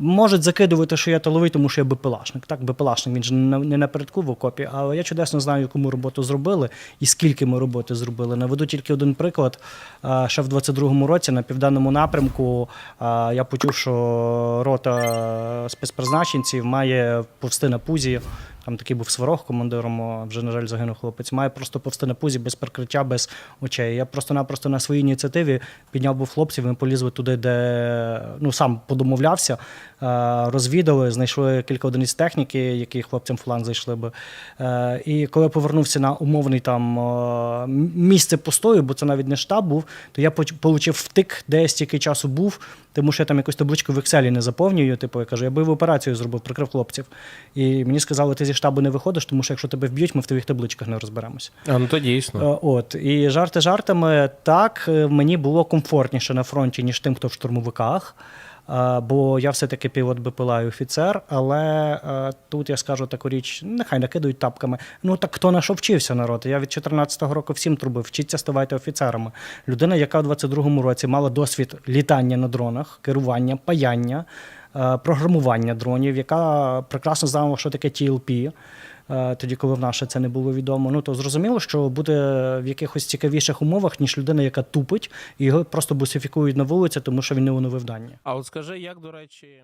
Можуть закидувати, що я толовий, тому що я БПЛАшник. Так, БПЛАшник, він же не напередку в окопі, але я чудесно знаю, яку ми роботу зробили і скільки ми роботи зробили. Наведу тільки один приклад. Ще в 22-му році на південному напрямку я почув, що рота спецпризначенців має повсти на пузі. Там такий був сварог командиром, вже, на жаль, загинув хлопець. Має просто повсти на пузі без прикриття, без очей. Я просто-напросто на своїй ініціативі підняв був хлопців, ми полізли туди, де ну сам подомовлявся, е, розвідали, знайшли кілька одиниць техніки, які хлопцям фланг зайшли би. Е, І коли повернувся на умовний там е, місце постою, бо це навіть не штаб був, то я отримав втик, де стільки часу був, тому що я там якусь табличку в Excel не заповнюю. Типу, я кажу, я бойову операцію зробив, прикрив хлопців. І мені сказали, ти зі штабу не виходиш, тому що якщо тебе вб'ють, ми в твоїх табличках не розберемося. А ну то дійсно. Е, От і жарти жартами, так е, мені було комфортніше на фронті, ніж тим, хто в штурмовиках. Е, Бо я все-таки пілот БПЛА і офіцер, але тут я скажу таку річ: нехай накидають тапками. Ну так хто на що вчився народ? Я від 14-го року всім трубив, вчіться ставайте офіцерами. Людина, яка в 22-му році мала досвід літання на дронах, керування, паяння, програмування дронів, яка прекрасно знала, що таке TLP. Е, тоді, коли в наше це не було відомо. Ну то зрозуміло, що буде в якихось цікавіших умовах, ніж людина, яка тупить, і його просто бусифікують на вулиці, тому що він не оновив дані. А от скажи, як, до речі,